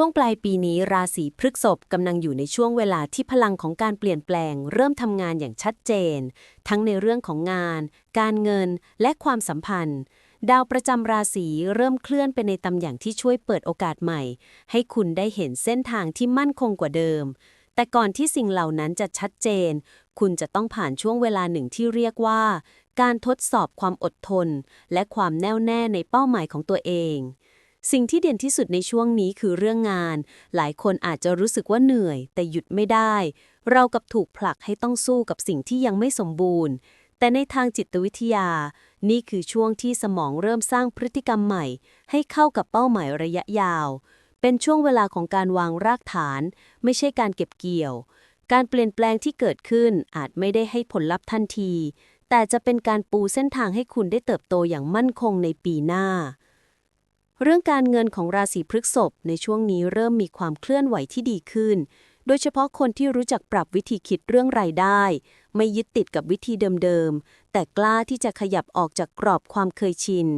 ช่วงปลายปีนี้ราศีพฤษภกำลังอยู่ในช่วงเวลาที่พลังของการเปลี่ยนแปลง เริ่มทำงานอย่างชัดเจน ทั้งในเรื่องของงาน การเงิน และความสัมพันธ์ ดาวประจำราศีเริ่มเคลื่อนไปในตำแหน่งที่ช่วยเปิดโอกาสใหม่ ให้คุณได้เห็นเส้นทางที่มั่นคงกว่าเดิม แต่ก่อนที่สิ่งเหล่านั้นจะชัดเจน คุณจะต้องผ่านช่วงเวลาหนึ่งที่เรียกว่า การทดสอบความอดทน และความแน่วแน่ในเป้าหมายของตัวเอง สิ่งที่เด่นที่สุดในช่วงนี้คือเรื่องงาน หลายคนอาจจะรู้สึกว่าเหนื่อย แต่หยุดไม่ได้ เรากับถูกผลักให้ต้องสู้กับสิ่งที่ยังไม่สมบูรณ์ แต่ในทางจิตวิทยา นี่คือช่วงที่สมองเริ่มสร้างพฤติกรรมใหม่ ให้เข้ากับเป้าหมายระยะยาว เป็นช่วงเวลาของการวางรากฐาน ไม่ใช่การเก็บเกี่ยว การเปลี่ยนแปลงที่เกิดขึ้นอาจไม่ได้ให้ผลลัพธ์ทันที แต่จะเป็นการปูเส้นทางให้คุณได้เติบโตอย่างมั่นคงในปีหน้า เรื่องการเงินของราศีพฤษภในช่วงนี้เริ่มมีความเคลื่อนไหวที่ดีขึ้น โดยเฉพาะคนที่รู้จักปรับวิธีคิดเรื่องรายได้ ไม่ยึดติดกับวิธีเดิมๆ แต่กล้าที่จะขยับออกจากกรอบความเคยชิน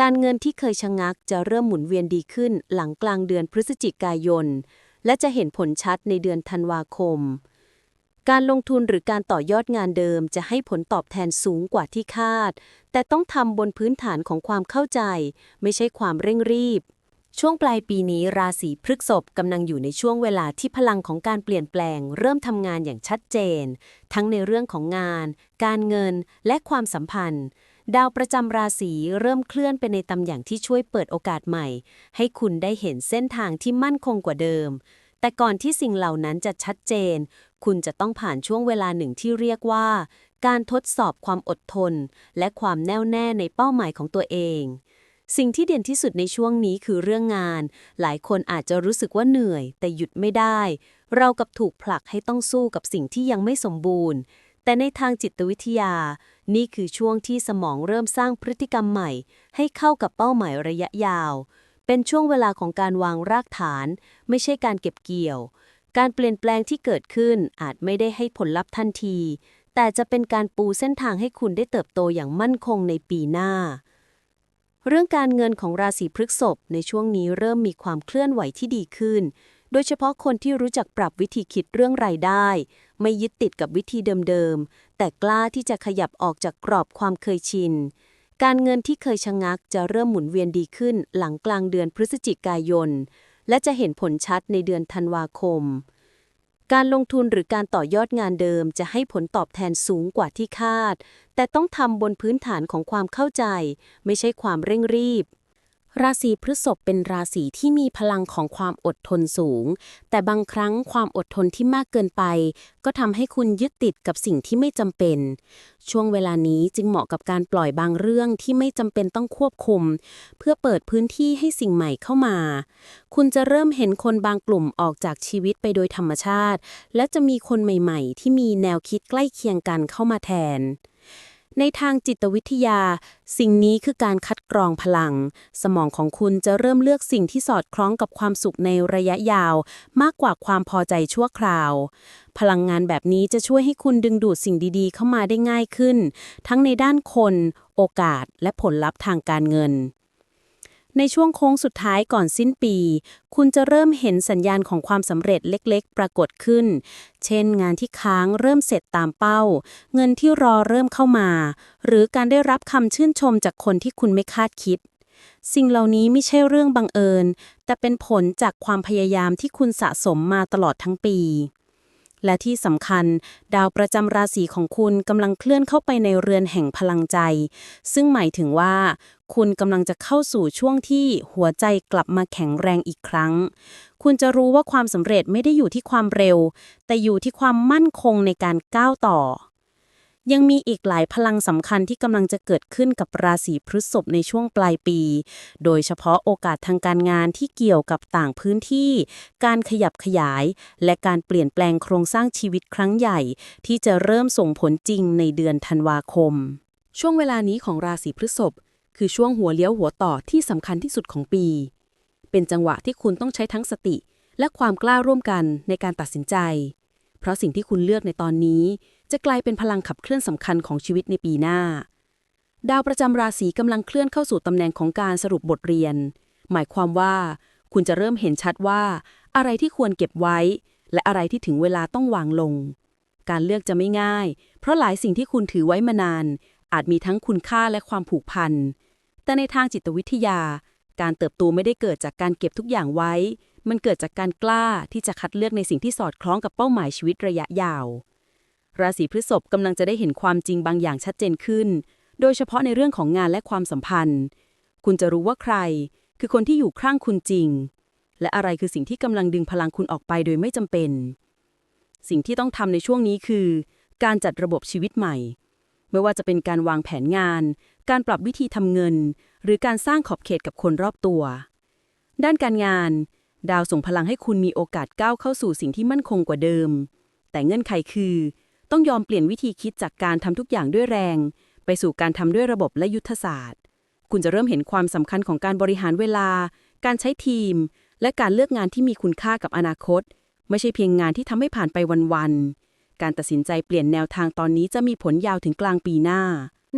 การเงินที่เคยชะงักจะเริ่มหมุนเวียนดีขึ้นหลังกลางเดือนพฤศจิกายน และจะเห็นผลชัดในเดือนธันวาคม การลงทุนหรือการต่อยอดงานเดิมจะให้ผลตอบแทนสูงกว่าที่คาด แต่ต้องทำบนพื้นฐานของความเข้าใจ ไม่ใช่ความเร่งรีบ ช่วงปลายปีนี้ราศีพฤษภกำลังอยู่ในช่วงเวลาที่พลังของการเปลี่ยนแปลง เริ่มทำงานอย่างชัดเจน ทั้งในเรื่องของงาน การเงิน และความสัมพันธ์ดาวประจำราศีเริ่มเคลื่อนไปในตำแหน่งที่ช่วยเปิดโอกาสใหม่ ให้คุณได้เห็นเส้นทางที่มั่นคงกว่าเดิม แต่ก่อนที่สิ่งเหล่านั้นจะชัดเจน คุณจะต้องผ่านช่วงเวลาหนึ่งที่เรียกว่า การทดสอบความอดทน และความแน่วแน่ในเป้าหมายของตัวเอง สิ่งที่เด่นที่สุดในช่วงนี้คือเรื่องงาน หลายคนอาจจะรู้สึกว่าเหนื่อย แต่หยุดไม่ได้ เรากับถูกผลักให้ต้องสู้กับสิ่งที่ยังไม่สมบูรณ์ แต่ในทางจิตวิทยา นี่คือช่วงที่สมองเริ่มสร้างพฤติกรรมใหม่ ให้เข้ากับเป้าหมายระยะยาว เป็นช่วงเวลาของการวางรากฐาน ไม่ใช่การเก็บเกี่ยว การเปลี่ยนแปลงที่เกิดขึ้นอาจไม่ได้ให้ผลลัพธ์ทันที แต่จะเป็นการปูเส้นทางให้คุณได้เติบโตอย่างมั่นคงในปีหน้า เรื่องการเงินของราศีพฤษภในช่วงนี้เริ่มมีความเคลื่อนไหวที่ดีขึ้น โดยเฉพาะคนที่รู้จักปรับวิธีคิดเรื่องรายได้ ไม่ยึดติดกับวิธีเดิมๆ แต่กล้าที่จะขยับออกจากกรอบความเคยชิน การเงินที่เคยชะงักจะเริ่มหมุนเวียนดีขึ้นหลังกลางเดือนพฤศจิกายน และจะเห็นผลชัดในเดือนธันวาคม การลงทุนหรือการต่อยอดงานเดิมจะให้ผลตอบแทนสูงกว่าที่คาด แต่ต้องทำบนพื้นฐานของความเข้าใจ ไม่ใช่ความเร่งรีบ ราศีพฤษภเป็นราศีที่มีพลังของความอดทนสูง แต่บางครั้งความอดทนที่มากเกินไป ก็ทำให้คุณยึดติดกับสิ่งที่ไม่จำเป็น ช่วงเวลานี้จึงเหมาะกับการปล่อยบางเรื่องที่ไม่จำเป็นต้องควบคุม เพื่อเปิดพื้นที่ให้สิ่งใหม่เข้ามา คุณจะเริ่มเห็นคนบางกลุ่มออกจากชีวิตไปโดยธรรมชาติ และจะมีคนใหม่ ๆ ที่มีแนวคิดใกล้เคียงกันเข้ามาแทน ในทางจิตวิทยา สิ่งนี้คือการคัดกรองพลัง สมองของคุณจะเริ่มเลือกสิ่งที่สอดคล้องกับความสุขในระยะยาว มากกว่าความพอใจชั่วคราว พลังงานแบบนี้จะช่วยให้คุณดึงดูดสิ่งดีๆ เข้ามาได้ง่ายขึ้น ทั้งในด้านคน โอกาส และผลลัพธ์ทางการเงิน ในช่วงโค้งสุดท้ายก่อนสิ้นปี คุณจะเริ่มเห็นสัญญาณของความสำเร็จเล็กๆ ปรากฏขึ้น เช่น งานที่ค้างเริ่มเสร็จตามเป้า เงินที่รอเริ่มเข้ามา หรือการได้รับคำชื่นชมจากคนที่คุณไม่คาดคิด สิ่งเหล่านี้ไม่ใช่เรื่องบังเอิญ แต่เป็นผลจากความพยายามที่คุณสะสมมาตลอดทั้งปี และที่สำคัญ ดาวประจำราศีของคุณกำลังเคลื่อนเข้าไปในเรือนแห่งพลังใจ ซึ่งหมายถึงว่า คุณกำลังจะเข้าสู่ช่วงที่หัวใจกลับมาแข็งแรงอีกครั้ง คุณจะรู้ว่าความสำเร็จไม่ได้อยู่ที่ความเร็ว แต่อยู่ที่ความมั่นคงในการก้าวต่อ ยังมีอีกหลายพลังสำคัญที่กำลังจะเกิดขึ้นกับราศีพฤษภในช่วงปลายปี โดยเฉพาะโอกาสทางการงานที่เกี่ยวกับต่างพื้นที่ การขยับขยาย และการเปลี่ยนแปลงโครงสร้างชีวิตครั้งใหญ่ ที่จะเริ่มส่งผลจริงในเดือนธันวาคม ช่วงเวลานี้ของราศีพฤษภคือช่วงหัวเลี้ยวหัวต่อที่สำคัญที่สุดของปี เป็นจังหวะที่คุณต้องใช้ทั้งสติ และความกล้าร่วมกันในการตัดสินใจ เพราะสิ่งที่คุณเลือกในตอนนี้ จะกลายเป็นพลังขับเคลื่อนสำคัญของชีวิตในปีหน้า ดาวประจำราศีกำลังเคลื่อนเข้าสู่ตำแหน่งของการสรุปบทเรียน หมายความว่า คุณจะเริ่มเห็นชัดว่า อะไรที่ควรเก็บไว้ และอะไรที่ถึงเวลาต้องวางลง การเลือกจะไม่ง่าย เพราะหลายสิ่งที่คุณถือไว้มานาน อาจมีทั้งคุณค่าและความผูกพัน แต่ในทางจิตวิทยา การเติบโตไม่ได้เกิดจากการเก็บทุกอย่างไว้ มันเกิดจากการกล้าที่จะคัดเลือกในสิ่งที่สอดคล้องกับเป้าหมายชีวิตระยะยาว ราศีพฤษภกำลังจะได้เห็นความจริงบางอย่างชัดเจนขึ้น โดยเฉพาะในเรื่องของงานและความสัมพันธ์ คุณจะรู้ว่าใคร คือคนที่อยู่ข้างคุณจริง และอะไรคือสิ่งที่กำลังดึงพลังคุณออกไปโดยไม่จำเป็น สิ่งที่ต้องทำในช่วงนี้คือ การจัดระบบชีวิตใหม่ ไม่ว่าจะเป็นการวางแผนงาน การปรับวิธีทำเงิน หรือการสร้างขอบเขตกับคนรอบตัว ด้านการงาน ดาวส่งพลังให้คุณมีโอกาสก้าวเข้าสู่สิ่งที่มั่นคงกว่าเดิม แต่เงื่อนไขคือ ต้องยอมเปลี่ยนวิธีคิดจากการทำทุกอย่างด้วยแรง ไปสู่การทำด้วยระบบและยุทธศาสตร์ คุณจะเริ่มเห็นความสำคัญของการบริหารเวลา การใช้ทีม และการเลือกงานที่มีคุณค่ากับอนาคต ไม่ใช่เพียงงานที่ทำให้ผ่านไปวันๆการตัดสินใจเปลี่ยนแนวทางตอนนี้จะมีผลยาวถึงกลางปีหน้า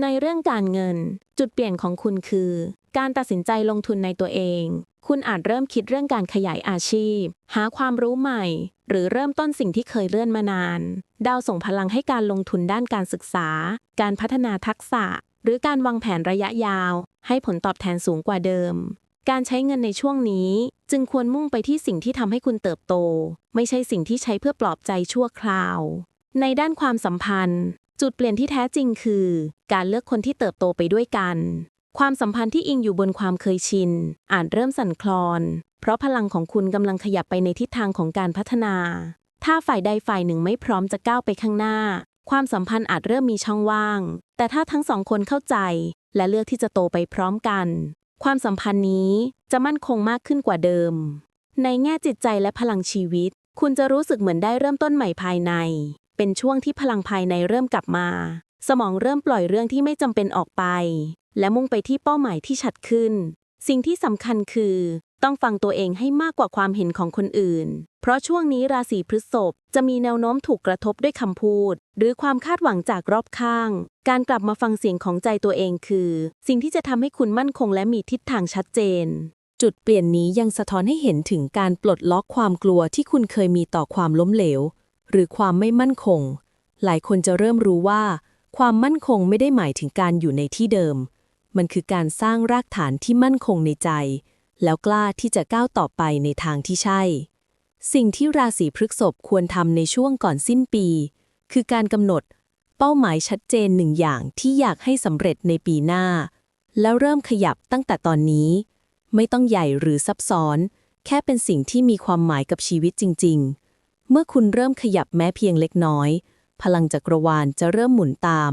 ในเรื่องการเงิน จุดเปลี่ยนของคุณคือ การตัดสินใจลงทุนในตัวเอง คุณอาจเริ่มคิดเรื่องการขยายอาชีพ หาความรู้ใหม่ หรือเริ่มต้นสิ่งที่เคยเลื่อนมานาน ดาวส่งพลังให้การลงทุนด้านการศึกษา การพัฒนาทักษะ หรือการวางแผนระยะยาว ให้ผลตอบแทนสูงกว่าเดิม การใช้เงินในช่วงนี้ จึงควรมุ่งไปที่สิ่งที่ทำให้คุณเติบโต ไม่ใช่สิ่งที่ใช้เพื่อปลอบใจชั่วคราว ในด้านความสัมพันธ์จุดเปลี่ยนที่แท้จริงคือ การเลือกคนที่เติบโตไปด้วยกัน ความสัมพันธ์ที่อิงอยู่บนความเคยชิน อาจเริ่มสั่นคลอน เพราะพลังของคุณกำลังขยับไปในทิศทางของการพัฒนา ถ้าฝ่ายใดฝ่ายหนึ่งไม่พร้อมจะก้าวไปข้างหน้า ความสัมพันธ์อาจเริ่มมีช่องว่าง แต่ถ้าทั้งสองคนเข้าใจ และเลือกที่จะโตไปพร้อมกัน ความสัมพันธ์นี้จะมั่นคงมากขึ้นกว่าเดิม ในแง่จิตใจและพลังชีวิต คุณจะรู้สึกเหมือนได้เริ่มต้นใหม่ภายใน เป็นช่วงที่พลังภายในเริ่มกลับมา สมองเริ่มปล่อยเรื่องที่ไม่จำเป็นออกไป และมุ่งไปที่เป้าหมายที่ชัดขึ้น สิ่งที่สำคัญคือ ต้องฟังตัวเองให้มากกว่าความเห็นของคนอื่น เพราะช่วงนี้ราศีพฤษภจะมีแนวโน้มถูกกระทบด้วยคำพูด หรือความคาดหวังจากรอบข้าง การกลับมาฟังเสียงของใจตัวเองคือ สิ่งที่จะทำให้คุณมั่นคงและมีทิศทางชัดเจน จุดเปลี่ยนนี้ยังสะท้อนให้เห็นถึงการปลดล็อกความกลัวที่คุณเคยมีต่อความล้มเหลว หรือความไม่มั่นคง หลายคนจะเริ่มรู้ว่า ความมั่นคงไม่ได้หมายถึงการอยู่ในที่เดิม มันคือการสร้างรากฐานที่มั่นคงในใจ แล้วกล้าที่จะก้าวต่อไปในทางที่ใช่ สิ่งที่ราศีพฤกษภควรทำในช่วงก่อนสิ้นปี คือการกำหนด เป้าหมายชัดเจนหนึ่งอย่างที่อยากให้สำเร็จในปีหน้า แล้วเริ่มขยับตั้งแต่ตอนนี้ ไม่ต้องใหญ่หรือซับซ้อน แค่เป็นสิ่งที่มีความหมายกับชีวิตจริง ๆ เมื่อคุณเริ่มขยับแม้เพียงเล็กน้อย พลังจักรวาลจะเริ่มหมุนตาม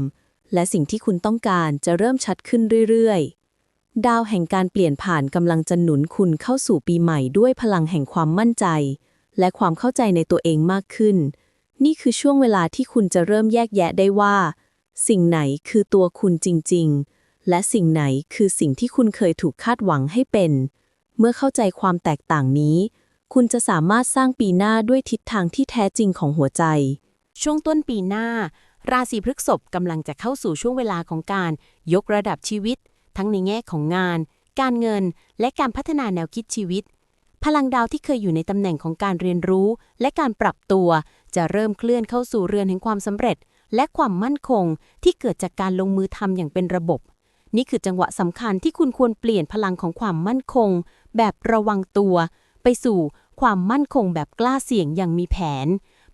และสิ่งที่คุณต้องการจะเริ่มชัดขึ้นเรื่อยๆ ดาวแห่งการเปลี่ยนผ่านกำลังจะหนุนคุณเข้าสู่ปีใหม่ด้วยพลังแห่งความมั่นใจ และความเข้าใจในตัวเองมากขึ้น นี่คือช่วงเวลาที่คุณจะเริ่มแยกแยะได้ว่า สิ่งไหนคือตัวคุณจริงๆ และสิ่งไหนคือสิ่งที่คุณเคยถูกคาดหวังให้เป็น เมื่อเข้าใจความแตกต่างนี้ คุณจะสามารถสร้างปีหน้าด้วยทิศทางที่แท้จริงของหัวใจช่วงต้นปีหน้า ราศีพฤษภกำลังจะเข้าสู่ช่วงเวลาของการยกระดับชีวิต ทั้งในแง่ของงาน การเงิน และการพัฒนาแนวคิดชีวิต พลังดาวที่เคยอยู่ในตำแหน่งของการเรียนรู้ และการปรับตัว จะเริ่มเคลื่อนเข้าสู่เรือนแห่งความสำเร็จ และความมั่นคงที่เกิดจากการลงมือทำอย่างเป็นระบบ นี่คือจังหวะสำคัญที่คุณควรเปลี่ยนพลังของความมั่นคง แบบระวังตัว ไปสู่ความมั่นคงแบบกล้าเสี่ยงอย่างมีแผน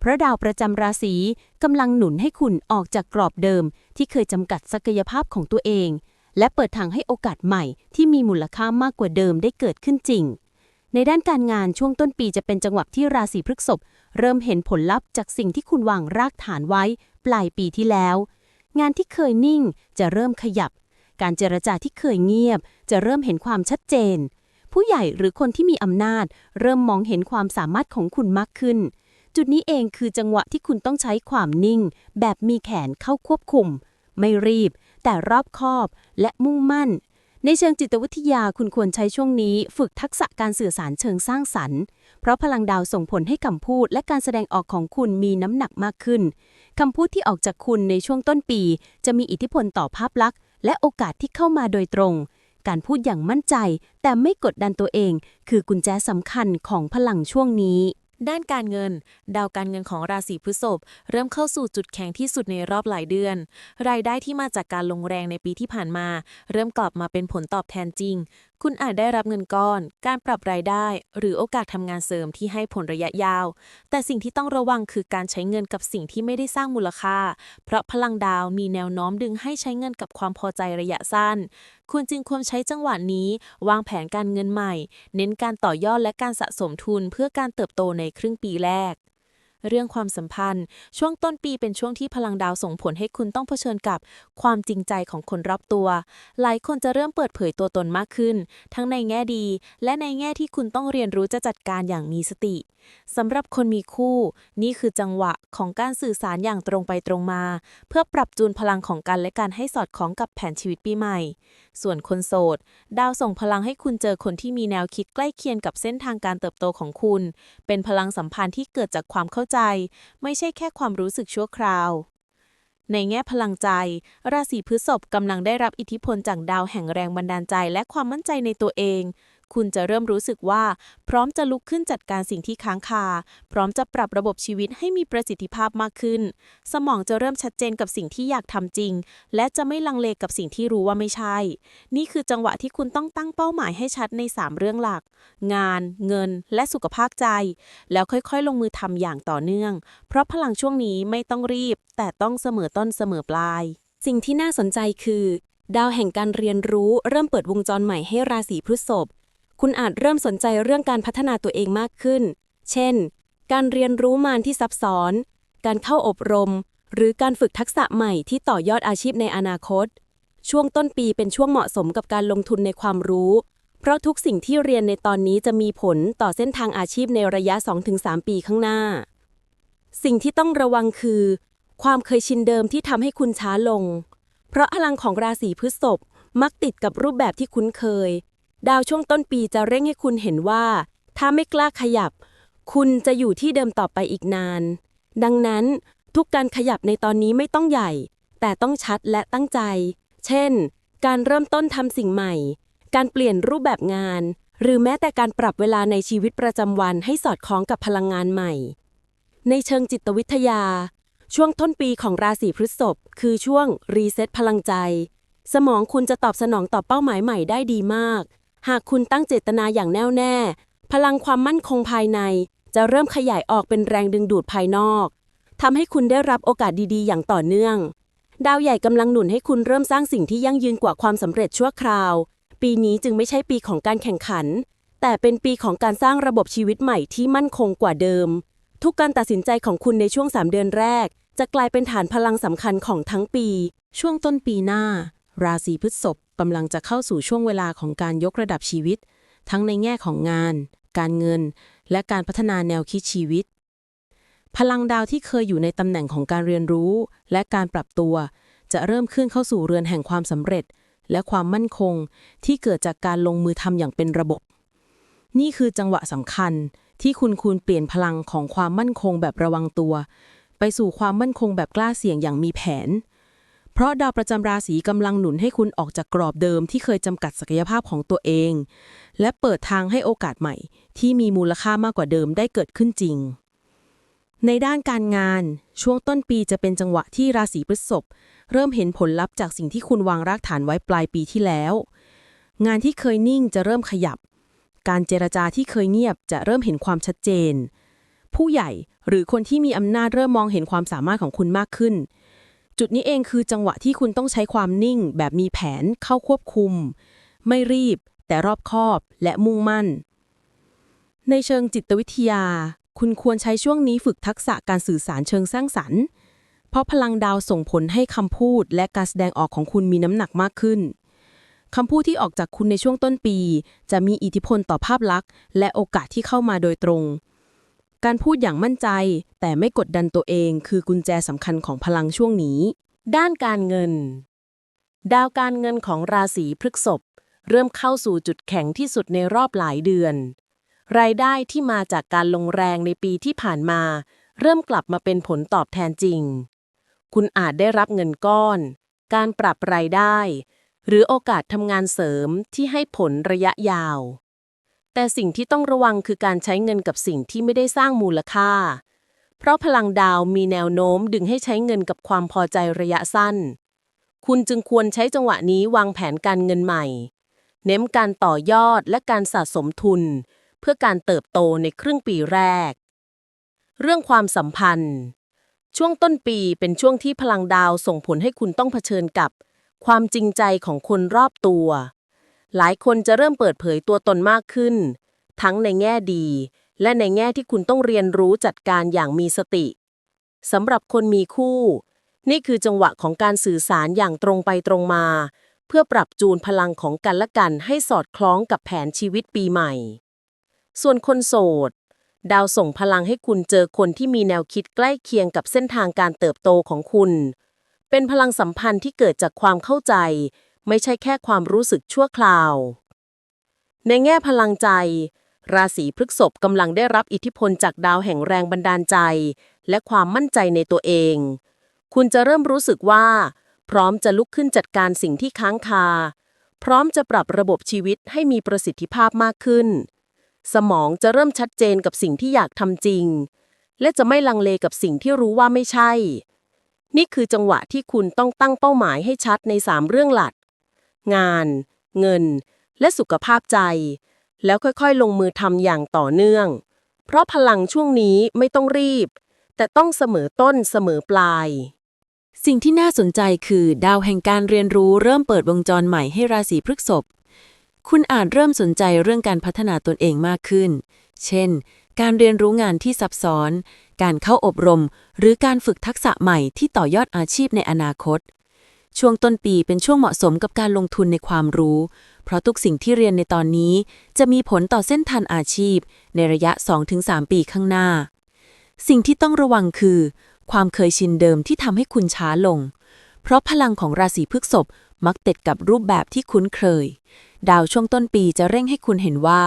ราะดาวประจำราศีกำลังหนุนให้คุณออกจากกรอบเดิม ที่เคยจำกัดศักยภาพของตัวเอง และเปิดทางให้โอกาสใหม่ที่มีมูลค่ามากกว่าเดิมได้เกิดขึ้นจริง ในด้านการงานช่วงต้นปีจะเป็นจังหวะที่ราศีพฤษภเริ่มเห็นผลลัพธ์จากสิ่งที่คุณวางรากฐานไว้ ปลายปีที่แล้ว งานที่เคยนิ่งจะเริ่มขยับ การเจรจาที่เคยเงียบ จะเริ่มเห็นความชัดเจน ผู้ใหญ่หรือคนที่มีอำนาจ เริ่มมองเห็นความสามารถของคุณมากขึ้น จุดนี้เองคือจังหวะที่คุณต้องใช้ความนิ่ง แบบมีแขนเข้าควบคุม ไม่รีบ แต่รอบคอบและมุ่งมั่น ในเชิงจิตวิทยาคุณควรใช้ช่วงนี้ฝึกทักษะการสื่อสารเชิงสร้างสรรค์ เพราะพลังดาวส่งผลให้คำพูดและการแสดงออกของคุณมีน้ำหนักมากขึ้นคำพูดที่ออกจากคุณในช่วงต้นปี จะมีอิทธิพลต่อภาพลักษณ์ และโอกาสที่เข้ามาโดยตรง การพูดอย่างมั่นใจ แต่ไม่กดดันตัวเอง คือกุญแจสำคัญของพลังช่วงนี้ ด้านการเงิน ดาวการเงินของราศีพฤษภเริ่มเข้าสู่จุดแข็งที่สุดในรอบหลายเดือน รายได้ที่มาจากการลงแรงในปีที่ผ่านมา เริ่มกลับมาเป็นผลตอบแทนจริงคุณอาจได้รับเงินก้อน การปรับรายได้ หรือโอกาสทำงานเสริมที่ให้ผลระยะยาว แต่สิ่งที่ต้องระวังคือการใช้เงินกับสิ่งที่ไม่ได้สร้างมูลค่า เพราะพลังดาวมีแนวโน้มดึงให้ใช้เงินกับความพอใจระยะสั้น คุณจึงควรใช้จังหวะนี้ วางแผนการเงินใหม่ เน้นการต่อยอดและการสะสมทุนเพื่อการเติบโตในครึ่งปีแรก เรื่องความสัมพันธ์ ช่วงต้นปีเป็นช่วงที่พลังดาวส่งผลให้คุณต้องเผชิญกับความจริงใจของคนรอบตัว หลายคนจะเริ่มเปิดเผยตัวตนมากขึ้น ทั้งในแง่ดี และในแง่ที่คุณต้องเรียนรู้จะจัดการอย่างมีสติสำหรับคนมีคู่ นี่คือจังหวะของการสื่อสารอย่างตรงไปตรงมา เพื่อปรับจูนพลังของกันและกันให้สอดคล้องกับแผนชีวิตปีใหม่ ส่วนคนโสด ดาวส่งพลังให้คุณเจอคนที่มีแนวคิดใกล้เคียงกับเส้นทางการเติบโตของคุณ เป็นพลังสัมพันธ์ที่เกิดจากความเข้าใจไม่ใช่แค่ความรู้สึกชั่วคราว ในแง่พลังใจ ราศีพฤษภกำลังได้รับอิทธิพลจากดาวแห่งแรงบันดาลใจและความมั่นใจในตัวเอง คุณจะเริ่มรู้สึกว่า พร้อมจะลุกขึ้นจัดการสิ่งที่ค้างคา พร้อมจะปรับระบบชีวิตให้มีประสิทธิภาพมากขึ้น สมองจะเริ่มชัดเจนกับสิ่งที่อยากทำจริง และจะไม่ลังเลกับสิ่งที่รู้ว่าไม่ใช่ นี่คือจังหวะที่คุณต้องตั้งเป้าหมายให้ชัดใน 3 เรื่องหลัก งาน เงิน และสุขภาพใจ แล้วค่อยๆ ลงมือทำอย่างต่อเนื่อง เพราะพลังช่วงนี้ไม่ต้องรีบ แต่ต้องเสมอต้นเสมอปลาย สิ่งที่น่าสนใจคือดาวแห่งการเรียนรู้เริ่มเปิดวงจรใหม่ให้ราศีพฤษภ คุณอาจเริ่มสนใจเรื่องการพัฒนาตัวเองมากขึ้น เช่น การเรียนรู้มานที่ซับซ้อน การเข้าอบรม หรือการฝึกทักษะใหม่ที่ต่อยอดอาชีพในอนาคต ช่วงต้นปีเป็นช่วงเหมาะสมกับการลงทุนในความรู้ เพราะทุกสิ่งที่เรียนในตอนนี้จะมีผลต่อเส้นทางอาชีพในระยะ 2-3 ปีข้างหน้า สิ่งที่ต้องระวังคือ ความเคยชินเดิมที่ทำให้คุณช้าลง เพราะพลังของราศีพฤษภมักติดกับรูปแบบที่คุ้นเคย ดาวช่วงต้นปีจะเร่งให้คุณเห็นว่า ถ้าไม่กล้าขยับ คุณจะอยู่ที่เดิมต่อไปอีกนาน ดังนั้นทุกการขยับในตอนนี้ไม่ต้องใหญ่ แต่ต้องชัดและตั้งใจ เช่น การเริ่มต้นทำสิ่งใหม่ การเปลี่ยนรูปแบบงาน หรือแม้แต่การปรับเวลาในชีวิตประจำวันให้สอดคล้องกับพลังงานใหม่ ในเชิงจิตวิทยา ช่วงต้นปีของราศีพฤษภคือช่วงรีเซ็ตพลังใจ สมองคุณจะตอบสนองต่อเป้าหมายใหม่ได้ดีมาก หากคุณตั้งเจตนาอย่างแน่วแน่ พลังความมั่นคงภายใน จะเริ่มขยายออกเป็นแรงดึงดูดภายนอกทำให้คุณได้รับโอกาสดีๆ อย่างต่อเนื่อง ดาวใหญ่กำลังหนุนให้คุณเริ่มสร้างสิ่งที่ยั่งยืนกว่าความสำเร็จชั่วคราว ปีนี้จึงไม่ใช่ปีของการแข่งขัน แต่เป็นปีของการสร้างระบบชีวิตใหม่ที่มั่นคงกว่าเดิม ทุกการตัดสินใจของคุณในช่วง 3 เดือนแรก จะกลายเป็นฐานพลังสำคัญของทั้งปี ช่วงต้นปีหน้า ราศีพฤษภกำลังจะเข้าสู่ช่วงเวลาของการยกระดับชีวิต ทั้งในแง่ของงาน การเงิน และการพัฒนาแนวคิดชีวิต พลังดาวที่เคยอยู่ในตำแหน่งของการเรียนรู้ และการปรับตัว จะเริ่มขึ้นเข้าสู่เรือนแห่งความสำเร็จ และความมั่นคง ที่เกิดจากการลงมือทำอย่างเป็นระบบ นี่คือจังหวะสำคัญที่คุณคูณเปลี่ยนพลังของความมั่นคงแบบระวังตัว ไปสู่ความมั่นคงแบบกล้าเสี่ยงอย่างมีแผน เพราะดาวประจำราศีกำลังหนุนให้คุณออกจากกรอบเดิมที่เคยจำกัดศักยภาพของตัวเอง และเปิดทางให้โอกาสใหม่ ที่มีมูลค่ามากกว่าเดิมได้เกิดขึ้นจริง ในด้านการงาน ช่วงต้นปีจะเป็นจังหวะที่ราศีพฤษภเริ่มเห็นผลลัพธ์จากสิ่งที่คุณวางรากฐานไว้ปลายปีที่แล้ว งานที่เคยนิ่งจะเริ่มขยับ การเจรจาที่เคยเงียบจะเริ่มเห็นความชัดเจน ผู้ใหญ่หรือคนที่มีอำนาจเริ่มมองเห็นความสามารถของคุณมากขึ้น จุดนี้เองคือจังหวะที่คุณต้องใช้ความนิ่งแบบมีแผนเข้าควบคุม ไม่รีบ แต่รอบคอบและมุ่งมั่น ในเชิงจิตวิทยา คุณควรใช้ช่วงนี้ฝึกทักษะการสื่อสารเชิงสร้างสรรค์ เพราะพลังดาวส่งผลให้คำพูดและการแสดงออกของคุณมีน้ำหนักมากขึ้นคำพูดที่ออกจากคุณในช่วงต้นปี จะมีอิทธิพลต่อภาพลักษณ์ และโอกาสที่เข้ามาโดยตรง การพูดอย่างมั่นใจ แต่ไม่กดดันตัวเองคือกุญแจสำคัญของพลังช่วงนี้ ด้านการเงิน ดาวการเงินของราศีพฤษภเริ่มเข้าสู่จุดแข็งที่สุดในรอบหลายเดือน รายได้ที่มาจากการลงแรงในปีที่ผ่านมา เริ่มกลับมาเป็นผลตอบแทนจริง คุณอาจได้รับเงินก้อน การปรับรายได้ หรือโอกาสทำงานเสริมที่ให้ผลระยะยาว แต่สิ่งที่ต้องระวังคือการใช้เงินกับสิ่งที่ไม่ได้สร้างมูลค่า เพราะพลังดาวมีแนวโน้มดึงให้ใช้เงินกับความพอใจระยะสั้น คุณจึงควรใช้จังหวะนี้วางแผนการเงินใหม่ เน้นการต่อยอดและการสะสมทุน เพื่อการเติบโตในครึ่งปีแรก เรื่องความสัมพันธ์ ช่วงต้นปีเป็นช่วงที่พลังดาวส่งผลให้คุณต้องเผชิญกับ ความจริงใจของคนรอบตัว หลายคนจะเริ่มเปิดเผยตัวตนมากขึ้น ทั้งในแง่ดี และในแง่ที่คุณต้องเรียนรู้จัดการอย่างมีสติสำหรับคนมีคู่ นี่คือจังหวะของการสื่อสารอย่างตรงไปตรงมา เพื่อปรับจูนพลังของกันและกันให้สอดคล้องกับแผนชีวิตปีใหม่ ส่วนคนโสด ดาวส่งพลังให้คุณเจอคนที่มีแนวคิดใกล้เคียงกับเส้นทางการเติบโตของคุณ เป็นพลังสัมพันธ์ที่เกิดจากความเข้าใจ ไม่ใช่แค่ความรู้สึกชั่วคราว ในแง่พลังใจ ราศีพฤษภกำลังได้รับอิทธิพลจากดาวแห่งแรงบันดาลใจ และความมั่นใจในตัวเอง คุณจะเริ่มรู้สึกว่า พร้อมจะลุกขึ้นจัดการสิ่งที่ค้างคา พร้อมจะปรับระบบชีวิตให้มีประสิทธิภาพมากขึ้น สมองจะเริ่มชัดเจนกับสิ่งที่อยากทำจริง และจะไม่ลังเลกับสิ่งที่รู้ว่าไม่ใช่นี่คือจังหวะที่คุณต้องตั้งเป้าหมายให้ชัดใน 3 เรื่องหลัก งาน เงิน และสุขภาพใจ แล้วค่อยๆ ลงมือทำอย่างต่อเนื่อง เพราะพลังช่วงนี้ไม่ต้องรีบ แต่ต้องเสมอต้นเสมอปลาย สิ่งที่น่าสนใจคือ ดาวแห่งการเรียนรู้เริ่มเปิดวงจรใหม่ให้ราศีพฤษภคุณอาจเริ่มสนใจเรื่องการพัฒนาตนเองมากขึ้น เช่น การเรียนรู้งานที่ซับซ้อน การเข้าอบรม หรือการฝึกทักษะใหม่ที่ต่อยอดอาชีพในอนาคต ช่วงต้นปีเป็นช่วงเหมาะสมกับการลงทุนในความรู้ เพราะทุกสิ่งที่เรียนในตอนนี้ จะมีผลต่อเส้นทางอาชีพ ในระยะ 2-3 ปีข้างหน้า สิ่งที่ต้องระวังคือ ความเคยชินเดิมที่ทำให้คุณช้าลง เพราะพลังของราศีพฤษภมักติดกับรูปแบบที่คุ้นเคย ดาวช่วงต้นปีจะเร่งให้คุณเห็นว่า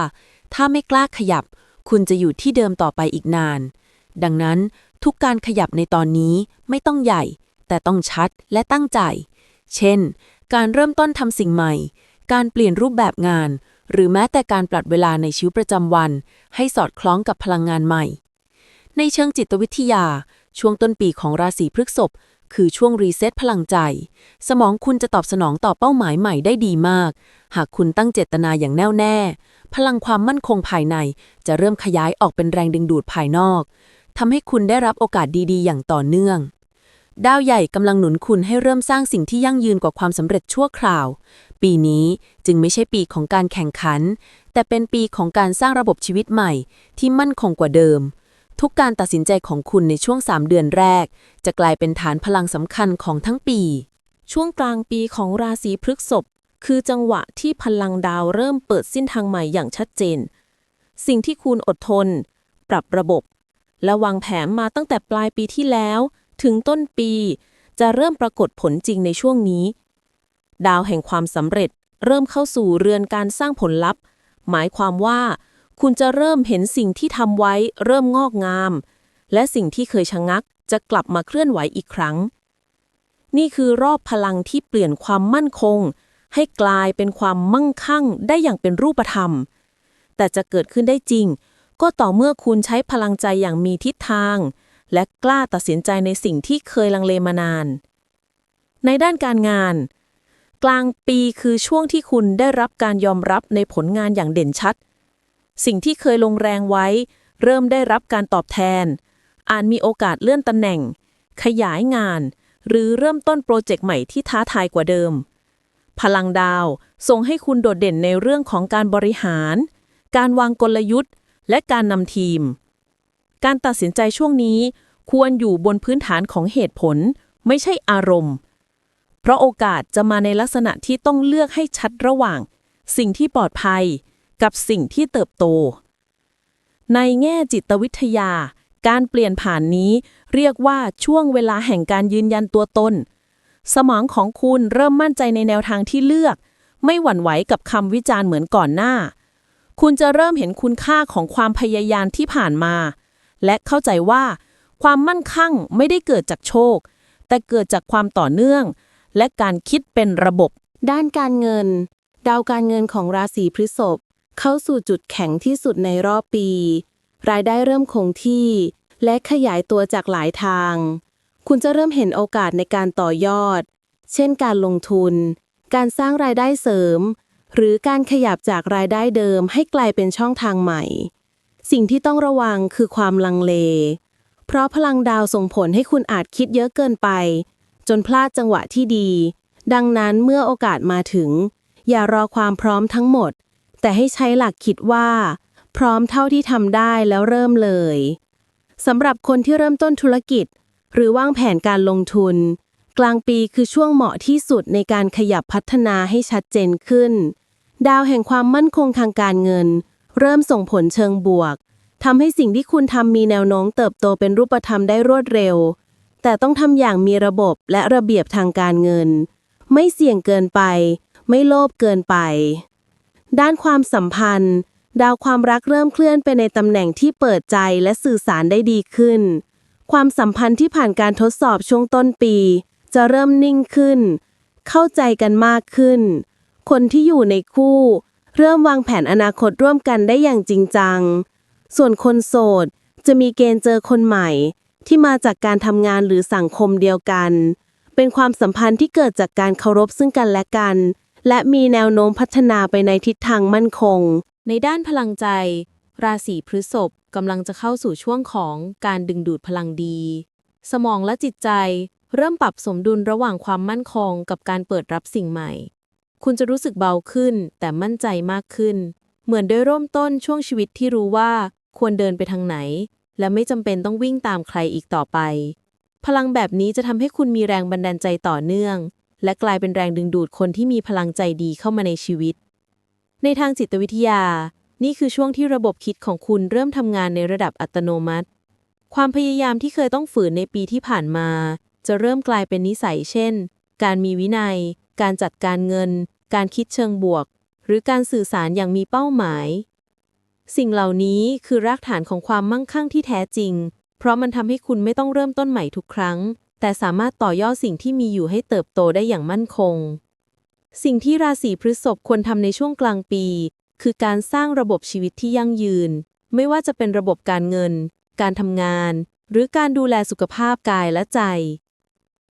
ถ้าไม่กล้าขยับ คุณจะอยู่ที่เดิมต่อไปอีกนาน ดังนั้นทุกการขยับในตอนนี้ไม่ต้องใหญ่ แต่ต้องชัดและตั้งใจ เช่น การเริ่มต้นทำสิ่งใหม่ การเปลี่ยนรูปแบบงาน หรือแม้แต่การปรับเวลาในชีวิตประจำวัน ให้สอดคล้องกับพลังงานใหม่ ในเชิงจิตวิทยา ช่วงต้นปีของราศีพฤษภคือช่วงรีเซ็ตพลังใจ สมองคุณจะตอบสนองต่อเป้าหมายใหม่ได้ดีมาก หากคุณตั้งเจตนาอย่างแน่วแน่ พลังความมั่นคงภายในจะเริ่มขยายออกเป็นแรงดึงดูดภายนอกทำให้คุณได้รับโอกาสดีๆ อย่างต่อเนื่อง ดาวใหญ่กำลังหนุนคุณให้เริ่มสร้างสิ่งที่ยั่งยืนกว่าความสำเร็จชั่วคราว ปีนี้จึงไม่ใช่ปีของการแข่งขัน แต่เป็นปีของการสร้างระบบชีวิตใหม่ ที่มั่นคงกว่าเดิม ทุกการตัดสินใจของคุณในช่วง 3 เดือนแรก จะกลายเป็นฐานพลังสำคัญของทั้งปี ช่วงกลางปีของราศีพฤษภคือจังหวะที่พลังดาวเริ่มเปิดเส้นทางใหม่อย่างชัดเจน สิ่งที่คุณอดทน ปรับระบบ และวางแผนมาตั้งแต่ปลายปีที่แล้ว ถึงต้นปี จะเริ่มปรากฏผลจริงในช่วงนี้ ดาวแห่งความสำเร็จเริ่มเข้าสู่เรือนการสร้างผลลัพธ์ หมายความว่า คุณจะเริ่มเห็นสิ่งที่ทำไว้เริ่มงอกงาม และสิ่งที่เคยชะงักจะกลับมาเคลื่อนไหวอีกครั้ง นี่คือรอบพลังที่เปลี่ยนความมั่นคง ให้กลายเป็นความมั่งคั่งได้อย่างเป็นรูปธรรม แต่จะเกิดขึ้นได้จริง ก็ต่อเมื่อคุณใช้พลังใจอย่างมีทิศทาง และกล้าตัดสินใจในสิ่งที่เคยลังเลมานาน ในด้านการงาน กลางปีคือช่วงที่คุณได้รับการยอมรับในผลงานอย่างเด่นชัด สิ่งที่เคยลงแรงไว้ เริ่มได้รับการตอบแทน อาจมีโอกาสเลื่อนตำแหน่ง ขยายงาน หรือเริ่มต้นโปรเจกต์ใหม่ที่ท้าทายกว่าเดิม พลังดาวส่งให้คุณโดดเด่นในเรื่องของการบริหาร การวางกลยุทธ์ และการนำทีม การตัดสินใจช่วงนี้ ควรอยู่บนพื้นฐานของเหตุผล ไม่ใช่อารมณ์ เพราะโอกาสจะมาในลักษณะที่ต้องเลือกให้ชัดระหว่าง สิ่งที่ปลอดภัย กับสิ่งที่เติบโต ในแง่จิตวิทยา การเปลี่ยนผ่านนี้เรียกว่าช่วงเวลาแห่งการยืนยันตัวตน สมองของคุณเริ่มมั่นใจในแนวทางที่เลือก ไม่หวั่นไหวกับคำวิจารณ์เหมือนก่อนหน้า คุณจะเริ่มเห็นคุณค่าของความพยายามที่ผ่านมา และเข้าใจว่า ความมั่นคั่งไม่ได้เกิดจากโชค แต่เกิดจากความต่อเนื่อง และการคิดเป็นระบบ ด้านการเงิน ดาวการเงินของราศีพฤษภเข้าสู่จุดแข็งที่สุดในรอบปี รายได้เริ่มคงที่ และขยายตัวจากหลายทาง คุณจะเริ่มเห็นโอกาสในการต่อยอด เช่นการลงทุน การสร้างรายได้เสริม หรือการขยับจากรายได้เดิมให้กลายเป็นช่องทางใหม่ สิ่งที่ต้องระวังคือความลังเล เพราะพลังดาวส่งผลให้คุณอาจคิดเยอะเกินไป จนพลาดจังหวะที่ดี ดังนั้นเมื่อโอกาสมาถึง อย่ารอความพร้อมทั้งหมด แต่ให้ใช้หลักคิดว่า พร้อมเท่าที่ทำได้แล้วเริ่มเลยสำหรับคนที่เริ่มต้นธุรกิจ หรือวางแผนการลงทุน กลางปีคือช่วงเหมาะที่สุดในการขยับพัฒนาให้ชัดเจนขึ้น ดาวแห่งความมั่นคงทางการเงิน เริ่มส่งผลเชิงบวกทำให้สิ่งที่คุณทำมีแนวโน้มเติบโตเป็นรูปธรรมได้รวดเร็ว แต่ต้องทำอย่างมีระบบและระเบียบทางการเงิน ไม่เสี่ยงเกินไป ไม่โลภเกินไป ด้านความสัมพันธ์ ดาวความรักเริ่มเคลื่อนไปในตำแหน่งที่เปิดใจและสื่อสารได้ดีขึ้น ความสัมพันธ์ที่ผ่านการทดสอบช่วงต้นปี จะเริ่มนิ่งขึ้น เข้าใจกันมากขึ้น คนที่อยู่ในคู่ เริ่มวางแผนอนาคตร่วมกันได้อย่างจริงจัง ส่วนคนโสดจะมีเกณฑ์เจอคนใหม่ ที่มาจากการทำงานหรือสังคมเดียวกัน เป็นความสัมพันธ์ที่เกิดจากการเคารพซึ่งกันและกัน และมีแนวโน้มพัฒนาไปในทิศทางมั่นคง ในด้านพลังใจ ราศีพฤษภกำลังจะเข้าสู่ช่วงของการดึงดูดพลังดี สมองและจิตใจ เริ่มปรับสมดุลระหว่างความมั่นคงกับการเปิดรับสิ่งใหม่ คุณจะรู้สึกเบาขึ้น แต่มั่นใจมากขึ้น เหมือนได้เริ่มต้นช่วงชีวิตที่รู้ว่าควรเดินไปทางไหน และไม่จำเป็นต้องวิ่งตามใครอีกต่อไป พลังแบบนี้จะทำให้คุณมีแรงบันดาลใจต่อเนื่อง และกลายเป็นแรงดึงดูดคนที่มีพลังใจดีเข้ามาในชีวิต ในทางจิตวิทยา นี่คือช่วงที่ระบบคิดของคุณเริ่มทำงานในระดับอัตโนมัติ ความพยายามที่เคยต้องฝืนในปีที่ผ่านมา จะเริ่มกลายเป็นนิสัย เช่น การมีวินัย การจัดการเงิน การคิดเชิงบวก หรือการสื่อสารอย่างมีเป้าหมาย สิ่งเหล่านี้คือรากฐานของความมั่งคั่งที่แท้จริง เพราะมันทำให้คุณไม่ต้องเริ่มต้นใหม่ทุกครั้ง แต่สามารถต่อยอดสิ่งที่มีอยู่ให้เติบโตได้อย่างมั่นคง สิ่งที่ราศีพฤษภควรทำในช่วงกลางปี คือการสร้างระบบชีวิตที่ยั่งยืน ไม่ว่าจะเป็นระบบการเงิน การทำงาน หรือการดูแลสุขภาพกายและใจ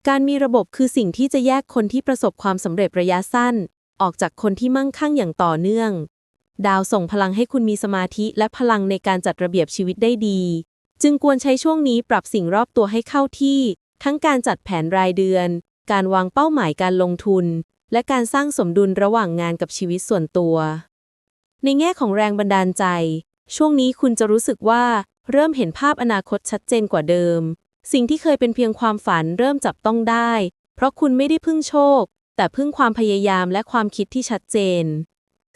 การมีระบบคือสิ่งที่จะแยกคนที่ประสบความสำเร็จระยะสั้น ออกจากคนที่มั่งคั่งอย่างต่อเนื่อง ดาวส่งพลังให้คุณมีสมาธิและพลังในการจัดระเบียบชีวิตได้ดี จึงควรใช้ช่วงนี้ปรับสิ่งรอบตัวให้เข้าที่ ทั้งการจัดแผนรายเดือน การวางเป้าหมายการลงทุน และการสร้างสมดุลระหว่างงานกับชีวิตส่วนตัว ในแง่ของแรงบันดาลใจ ช่วงนี้คุณจะรู้สึกว่าเริ่มเห็นภาพอนาคตชัดเจนกว่าเดิม สิ่งที่เคยเป็นเพียงความฝันเริ่มจับต้องได้ เพราะคุณไม่ได้พึ่งโชค แต่พึ่งความพยายามและความคิดที่ชัดเจน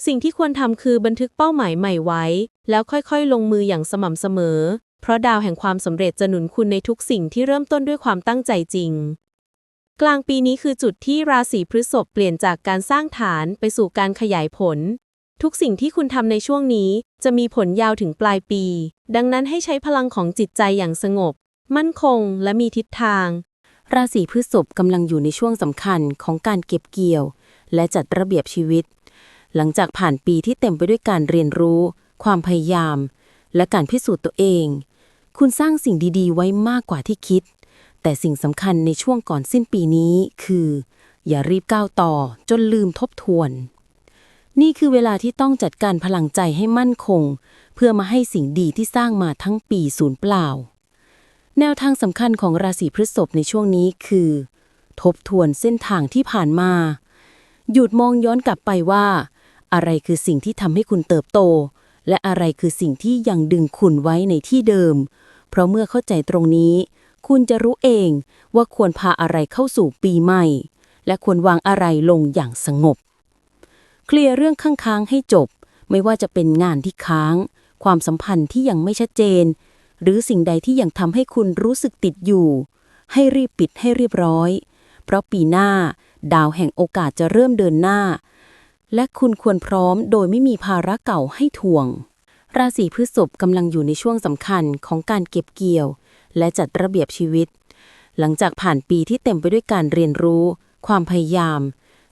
สิ่งที่ควรทำคือบันทึกเป้าหมายใหม่ไว้ แล้วค่อยๆ ลงมืออย่างสม่ำเสมอ เพราะดาวแห่งความสำเร็จจะหนุนคุณในทุกสิ่งที่เริ่มต้นด้วยความตั้งใจจริง กลางปีนี้คือจุดที่ราศีพฤษภเปลี่ยนจากการสร้างฐานไปสู่การขยายผลทุกสิ่งที่คุณทำในช่วงนี้จะมีผลยาวถึงปลายปี ดังนั้นให้ใช้พลังของจิตใจอย่างสงบ มั่นคงและมีทิศทาง ราศีพฤษภกำลังอยู่ในช่วงสำคัญของการเก็บเกี่ยว และจัดระเบียบชีวิต หลังจากผ่านปีที่เต็มไปด้วยการเรียนรู้ ความพยายาม และการพิสูจน์ตัวเอง คุณสร้างสิ่งดีๆ ไว้มากกว่าที่คิด แต่สิ่งสำคัญในช่วงก่อนสิ้นปีนี้คือ อย่ารีบก้าวต่อจนลืมทบทวน นี่คือเวลาที่ต้องจัดการพลังใจให้มั่นคง เพื่อมาให้สิ่งดีที่สร้างมาทั้งปีสูญเปล่า แนวทางสำคัญของราศีพฤษภในช่วงนี้คือ ทบทวนเส้นทางที่ผ่านมา หยุดมองย้อนกลับไปว่า อะไรคือสิ่งที่ทำให้คุณเติบโต และอะไรคือสิ่งที่ยังดึงคุณไว้ในที่เดิม เพราะเมื่อเข้าใจตรงนี้ คุณจะรู้เองว่าควรพาอะไรเข้าสู่ปีใหม่ และควรวางอะไรลงอย่างสงบ เคลียร์เรื่องค้างๆให้จบ ไม่ว่าจะเป็นงานที่ค้าง ความสัมพันธ์ที่ยังไม่ชัดเจน หรือสิ่งใดที่ยังทำให้คุณรู้สึกติดอยู่ ให้รีบปิดให้เรียบร้อย เพราะปีหน้า ดาวแห่งโอกาสจะเริ่มเดินหน้า และคุณควรพร้อมโดยไม่มีภาระเก่าให้ทวง ราศีพฤษภกำลังอยู่ในช่วงสำคัญของการเก็บเกี่ยว และจัดระเบียบชีวิต หลังจากผ่านปีที่เต็มไปด้วยการเรียนรู้ ความพยายาม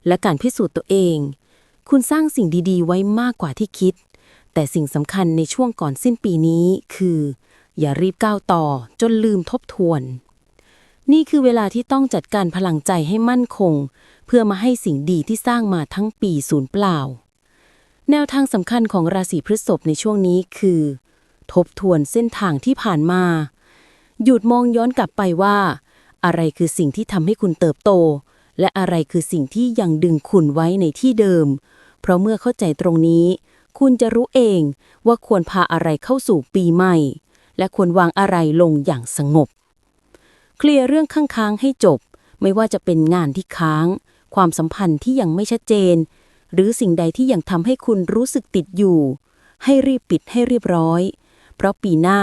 และการพิสูจน์ตัวเอง คุณสร้างสิ่งดีๆ ไว้มากกว่าที่คิดแต่สิ่งสำคัญในช่วงก่อนสิ้นปีนี้คือ อย่ารีบก้าวต่อจนลืมทบทวน นี่คือเวลาที่ต้องจัดการพลังใจให้มั่นคง เพื่อมาให้สิ่งดีที่สร้างมาทั้งปีสูญเปล่า แนวทางสำคัญของราศีพฤษภในช่วงนี้คือ ทบทวนเส้นทางที่ผ่านมา หยุดมองย้อนกลับไปว่า อะไรคือสิ่งที่ทำให้คุณเติบโต และอะไรคือสิ่งที่ยังดึงคุณไว้ในที่เดิม เพราะเมื่อเข้าใจตรงนี้ คุณจะรู้เองว่าควรพาอะไรเข้าสู่ปีใหม่ และควรวางอะไรลงอย่างสงบ เคลียร์เรื่องค้างๆให้จบ ไม่ว่าจะเป็นงานที่ค้าง ความสัมพันธ์ที่ยังไม่ชัดเจน หรือสิ่งใดที่ยังทำให้คุณรู้สึกติดอยู่ ให้รีบปิดให้เรียบร้อย เพราะปีหน้า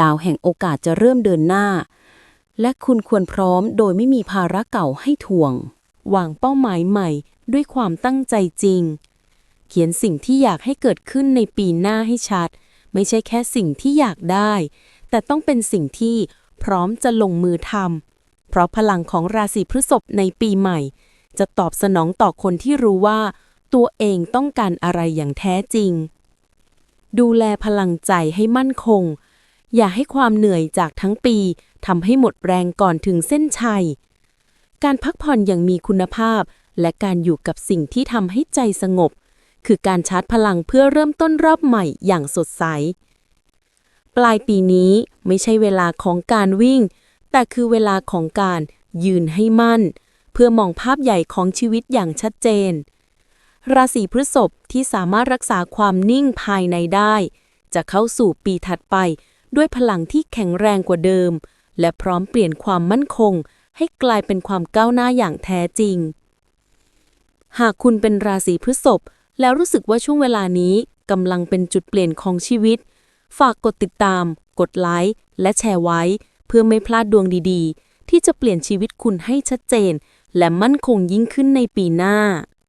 ดาวแห่งโอกาสจะเริ่มเดินหน้า และคุณควรพร้อมโดยไม่มีภาระเก่าให้ทวงวางเป้าหมายใหม่ด้วยความตั้งใจจริง เขียนสิ่งที่อยากให้เกิดขึ้นในปีหน้าให้ชัด ไม่ใช่แค่สิ่งที่อยากได้ แต่ต้องเป็นสิ่งที่พร้อมจะลงมือทำเพราะพลังของราศีพฤษภในปีใหม่ จะตอบสนองต่อคนที่รู้ว่า ตัวเองต้องการอะไรอย่างแท้จริง ดูแลพลังใจให้มั่นคง อย่าให้ความเหนื่อยจากทั้งปีทำให้หมดแรงก่อนถึงเส้นชัย การพักผ่อนอย่างมีคุณภาพ และการอยู่กับสิ่งที่ทำให้ใจสงบ คือการชาร์จพลังเพื่อเริ่มต้นรอบใหม่อย่างสดใส ปลายปีนี้ไม่ใช่เวลาของการวิ่ง แต่คือเวลาของการยืนให้มั่น เพื่อมองภาพใหญ่ของชีวิตอย่างชัดเจน ราศีพฤษภที่สามารถรักษาความนิ่งภายในได้ จะเข้าสู่ปีถัดไปด้วยพลังที่แข็งแรงกว่าเดิม และพร้อมเปลี่ยนความมั่นคง ให้กลายเป็นความก้าวหน้าอย่างแท้จริง หากคุณเป็นราศีพฤษภ แล้วรู้สึกว่าช่วงเวลานี้กำลังเป็นจุดเปลี่ยนของชีวิต ฝากกดติดตาม กดไลค์และแชร์ไว้ เพื่อไม่พลาดดวงดีๆ ที่จะเปลี่ยนชีวิตคุณให้ชัดเจน และมั่นคงยิ่งขึ้นในปีหน้า